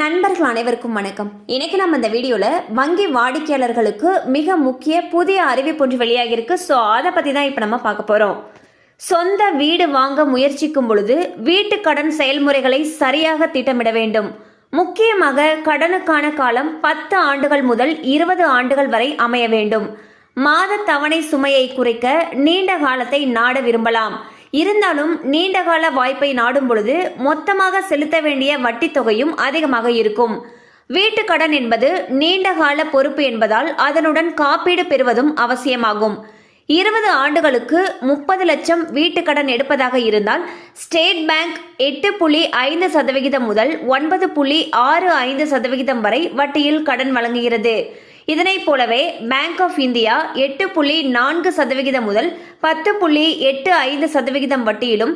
நண்பர்கள் அனைவருக்கும் வணக்கம். இன்னைக்கு நம்ம இந்த வீடியோவில் வங்கி வாடிக்கையாளர்களுக்கு மிக முக்கிய புதிய அறிவிப்பு ஒன்று வெளியாகிருக்கு ஸோ அதை பற்றி தான் இப்போ நம்ம பார்க்க போகிறோம் சொந்த வீடு வாங்க முயற்சிக்கும் பொழுது வீட்டு கடன் செயல்முறைகளை சரியாக திட்டமிட வேண்டும். முக்கியமாக கடனுக்கான காலம் பத்து ஆண்டுகள் முதல் இருபது ஆண்டுகள் வரை அமைய வேண்டும். மாத தவணை சுமையை குறைக்க நீண்ட காலத்தை நாட விரும்பலாம். இருந்தாலும் நீண்டகால வாய்ப்பை நாடும் பொழுது மொத்தமாக செலுத்த வேண்டிய வட்டி தொகையும் அதிகமாக இருக்கும். வீட்டு கடன் என்பது நீண்டகால பொறுப்பு என்பதால் அதனுடன் காப்பீடு பெறுவதும் அவசியமாகும். இருபது ஆண்டுகளுக்கு முப்பது லட்சம் வீட்டு கடன் எடுப்பதாக இருந்தால் ஸ்டேட் பேங்க் எட்டு புள்ளி ஐந்து சதவிகிதம் முதல் ஒன்பது புள்ளி ஆறு ஐந்து சதவிகிதம் வரை வட்டியில் கடன் வழங்குகிறது. இதனைப் போலவே பேங்க் ஆஃப் இந்தியா எட்டு புள்ளி நான்கு சதவிகிதம் முதல் பத்து புள்ளி எட்டு ஐந்து சதவிகிதம் வட்டியிலும்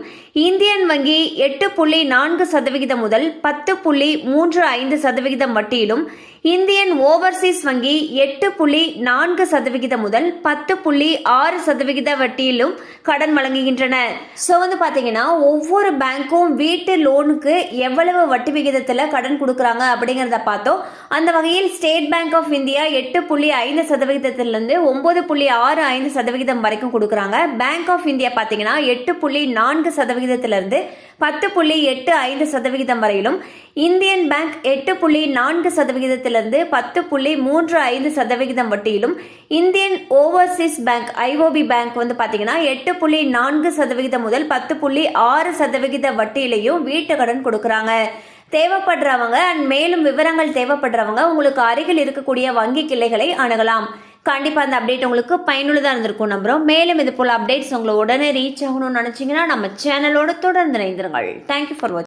இந்தியன் வங்கி எட்டு புள்ளி நான்கு சதவிகிதம் முதல் பத்து புள்ளி மூன்று ஐந்து சதவிகிதம் வட்டியிலும் இந்தியன் ஓவர்சீஸ் வங்கி எட்டு புள்ளி நான்கு சதவிகிதம் முதல் பத்து புள்ளி ஆறு சதவிகித வட்டியிலும் கடன் வழங்குகின்றன. ஸோ வந்து பார்த்தீங்கன்னா ஒவ்வொரு பேங்க்கும் வீட்டு லோனுக்கு எவ்வளவு வட்டி விகிதத்தில் கடன் கொடுக்குறாங்க அப்படிங்கிறத பார்த்தோம். அந்த வகையில் ஸ்டேட் பேங்க் ஆஃப் இந்தியா எட்டு புள்ளி ஐந்து சதவிகிதத்திலிருந்து ஒன்பது புள்ளி ஆறு ஐந்து சதவிகிதம் வரைக்கும் கொடுக்குறாங்க. பேங்க் ஆஃப் இந்தியா பார்த்தீங்கன்னா எட்டு புள்ளி நான்கு சதவிகிதத்திலிருந்து பத்து புள்ளி எட்டு ஐந்து சதவிகிதம் வரையிலும் இந்தியன் பேங்க் எட்டு புள்ளி நான்கு சதவிகிதத்திலிருந்து பத்து புள்ளி மூன்று ஐந்து சதவிகிதம் வட்டியிலும் Indian overseas bank IOB bank வந்து பார்த்தீங்கன்னா எட்டு புள்ளி நான்கு சதவிகிதம் முதல் பத்து புள்ளி ஆறு சதவிகித வட்டியிலையும் வீட்டு கடன் கொடுக்குறாங்க. தேவைப்படுறவங்க அண்ட் மேலும் விவரங்கள் தேவைப்படுறவங்க உங்களுக்கு அருகில் இருக்கக்கூடிய வங்கி கிளைகளை அணுகலாம். கண்டிப்பாக அந்த அப்டேட் உங்களுக்கு பயனுள்ளதாக இருந்திருக்கும் நம்புகிறோம் மேலும் இது போல் அப்டேட்ஸ் உங்களை உடனே ரீச் ஆகணும்னு நினச்சிங்கன்னா நம்ம சேனலோட தொடர்ந்து இணைந்திருங்கள். தேங்க்யூ ஃபார் வாட்சிங்